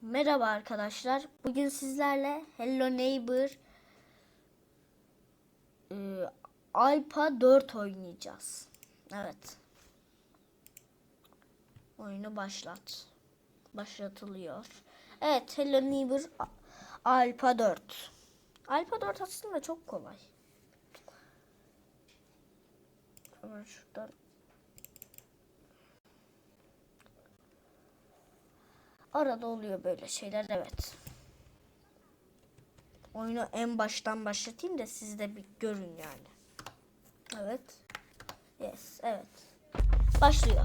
Merhaba arkadaşlar. Bugün sizlerle Hello Neighbor e, Alpha 4 oynayacağız. Evet. Oyunu başlat. Başlatılıyor. Evet, Hello Neighbor A- Alpha 4. Alpha 4 aslında çok kolay. Şuradan Arada oluyor böyle şeyler evet. Oyunu en baştan başlatayım da siz de bir görün yani. Evet. Yes, evet. Başlıyor.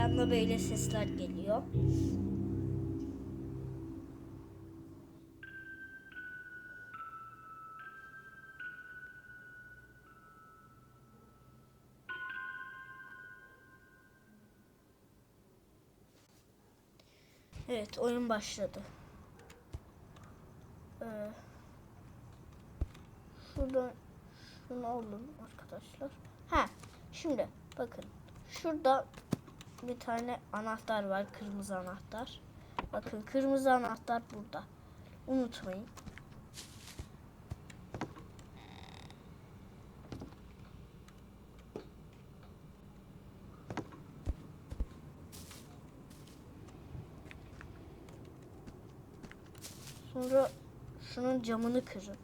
Bir anda böyle sesler geliyor. Evet, oyun başladı. Ee, şuradan şunu alalım arkadaşlar. Ha, şimdi bakın. Şurada bir tane anahtar var, kırmızı anahtar. Bakın kırmızı anahtar burada. Unutmayın. Sonra şunun camını kırın.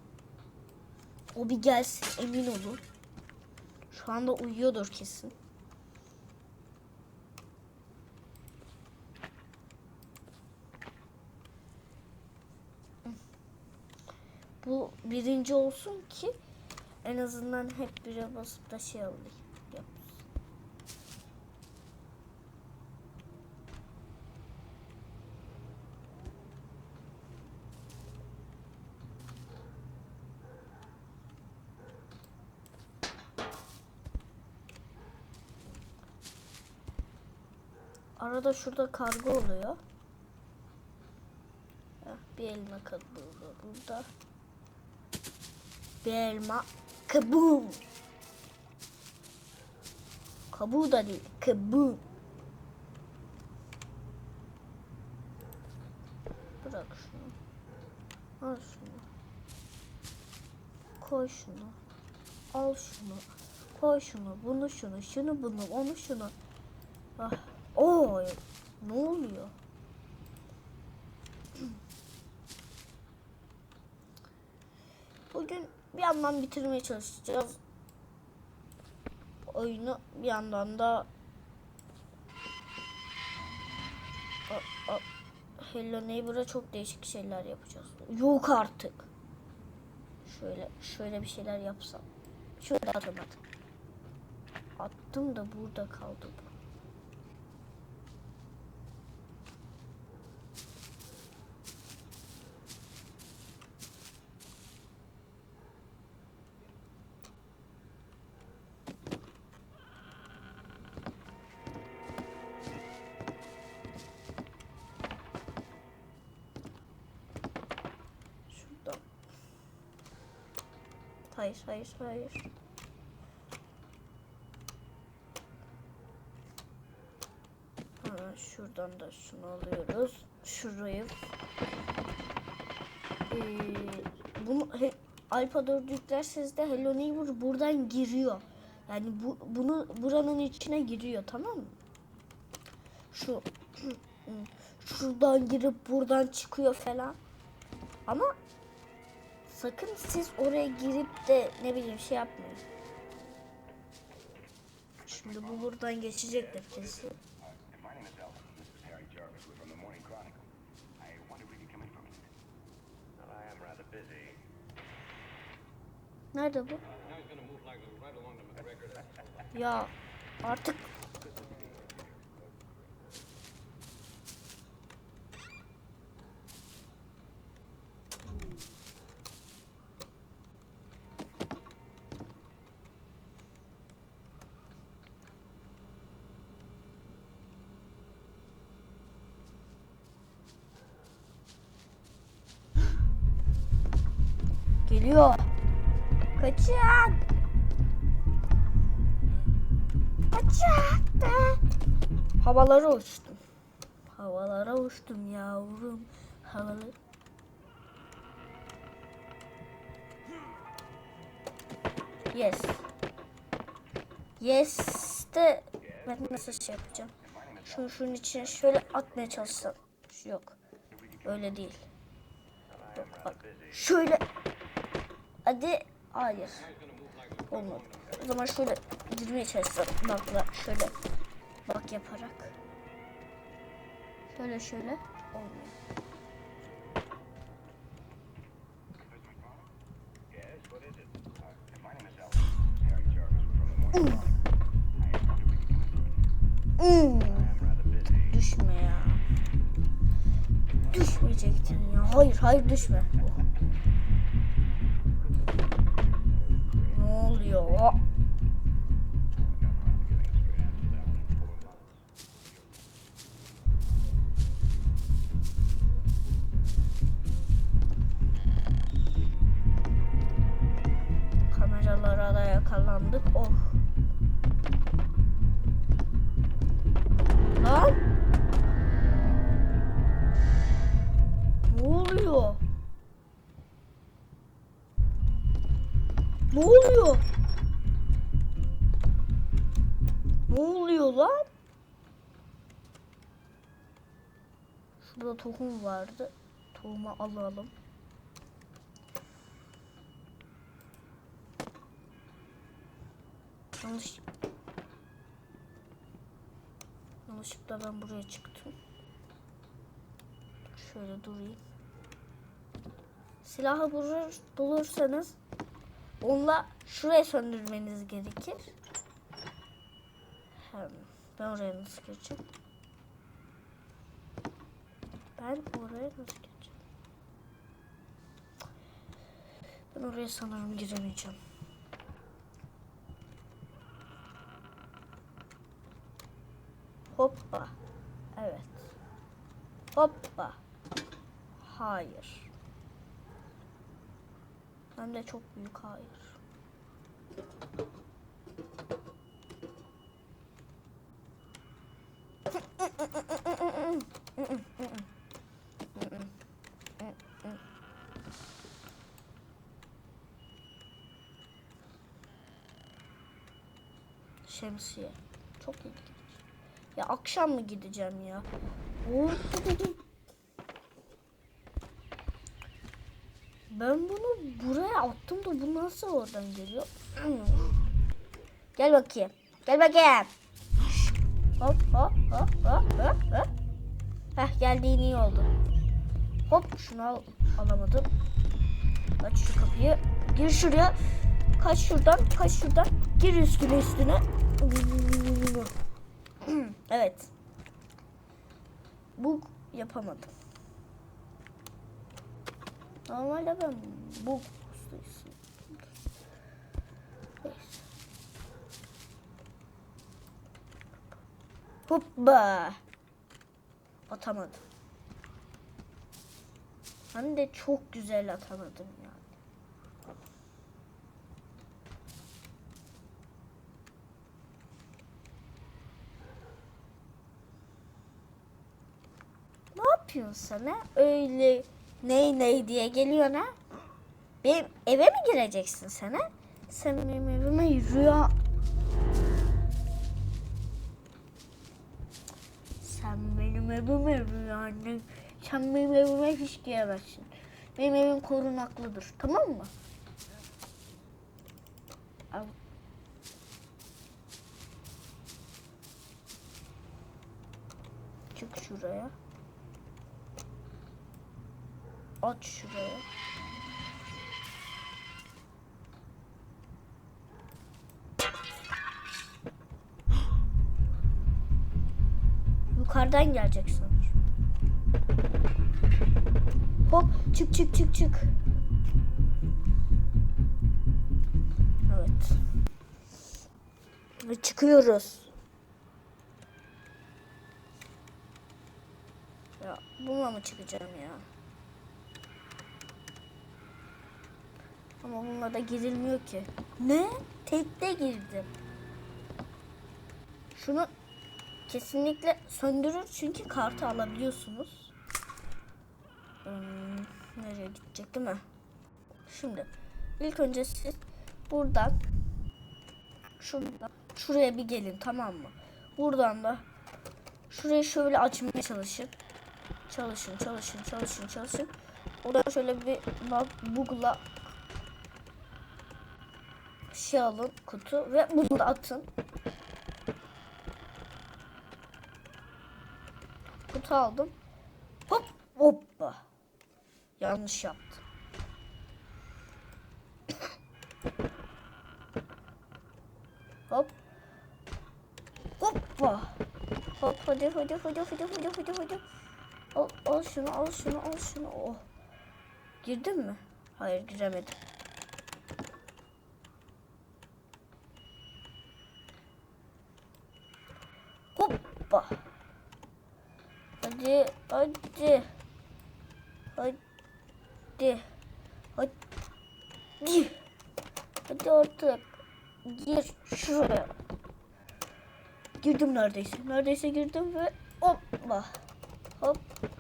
O bir gelsin emin olun. Şu anda uyuyordur kesin. Bu birinci olsun ki en azından hep bire basıp da şey alayım. Arada şurada kargo oluyor. Heh, bir elma kabuğu burada. Bir elma kabuğu. Kabuğu da değil, kabuğu. Bırak şunu. Al şunu. Koy şunu. Al şunu. Koy şunu, bunu şunu, şunu bunu, onu şunu. Ah. Oo, ne oluyor? Bugün yandan bitirmeye çalışacağız. Oyunu bir yandan da A- a- Hello Neighbor'a çok değişik şeyler yapacağız. Yok artık. Şöyle şöyle bir şeyler yapsam. Şöyle atamadım. Attım da burada kaldı bu. Hayır, hayır, hayır. Hemen şuradan da şunu alıyoruz. Şurayı. Ee, bunu he, Alpha 4 yüklerseniz de Hello Neighbor buradan giriyor. Yani bu bunu buranın içine giriyor tamam mı? Şu şuradan girip buradan çıkıyor falan. Ama sakın siz oraya girip de ne bileyim şey yapmayın. Şimdi bu buradan geçecektir kesin. My name is Elvis. Geliyor. Kaçın. Kaçın. Havalara uçtum. Havalara uçtum yavrum. Havalı. Yes. Yes de ben nasıl şey yapacağım? Şunu şunun içine şöyle atmaya çalışsam. Yok. Öyle değil. Yok bak. Şöyle. Hadi. Hayır. Olmadı. O zaman şöyle girmeye çalışsam. Bakla şöyle. Bak yaparak. Şöyle şöyle. Olmuyor. Düşme ya. Düşmeyecektin ya. Hayır hayır düşme. Oluyor? Kameralara da yakalandık. Oh. Lan. Ne oluyor? Ne oluyor? Ne oluyor lan? Şurada tohum vardı. Tohumu alalım. Yanlış. Yanlışlıkla ben buraya çıktım. Şöyle durayım. Silahı bulur, bulursanız onunla şuraya söndürmeniz gerekir. Ben oraya nasıl gireceğim? Ben oraya nasıl gireceğim? Ben oraya sanırım giremeyeceğim. Hoppa. Evet. Hoppa. Hayır. Hem de çok büyük hayır. Şemsiye. Çok ilginç. Ya akşam mı gideceğim ya? Oo. Ben bunu buraya attım da bu nasıl oradan geliyor? Gel bakayım. Gel bakayım. Hop hop hop hop hop hop. Heh geldiğin iyi oldu. Hop şunu al, alamadım. Aç şu kapıyı. Gir şuraya. Kaç şuradan, kaç şuradan. Gir üstüne üstüne. evet. Bu yapamadım. Normalde ben bu. Neyse. Hoppa. Atamadım. Hem de çok güzel atamadım yani. Ne yapıyorsun sana? Öyle ney ney diye geliyor ha? Benim eve mi gireceksin sana? Sen benim evime rüya... Sen benim evime rüya Sen benim evime hiç giremezsin. Benim evim korunaklıdır. Tamam mı? Çık şuraya. Aç şuraya. Yukarıdan gelecek sanır. Hop çık çık çık çık. Evet. Ve çıkıyoruz. Ya bununla mı çıkacağım ya? Ama bununla da girilmiyor ki. Ne? Tekte girdim. Şunu kesinlikle söndürür çünkü kartı alabiliyorsunuz. Hmm, nereye gidecek değil mi? Şimdi ilk önce siz buradan şuradan şuraya bir gelin tamam mı? Buradan da şurayı şöyle açmaya çalışın. Çalışın, çalışın, çalışın, çalışın. Oradan şöyle bir bugla şey alın kutu ve bunu da atın. Kutu aldım. Hop hoppa. Yanlış yaptım. Hop. Hoppa. Hop hadi hadi hadi hadi hadi hadi hadi. Al, al şunu al şunu al şunu. Oh. Girdin mi? Hayır giremedim. Hoppa. Hadi hadi. Hadi. Hadi. Artık. Gir şuraya. Girdim neredeyse. Neredeyse girdim ve hoppa. Hop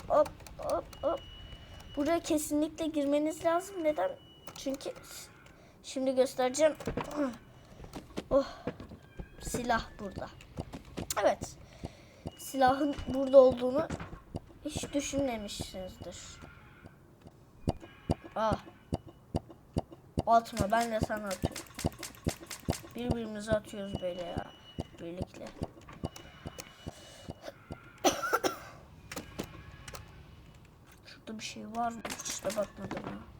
hop hop hop. Buraya kesinlikle girmeniz lazım. Neden? Çünkü şimdi göstereceğim. Oh. Silah burada. Evet. Silahın burada olduğunu hiç düşünmemişsinizdir. Ah. Atma ben de sana atıyorum. Birbirimize atıyoruz böyle ya. Birlikte. Şurada bir şey var mı? Hiç de bakmadım ya.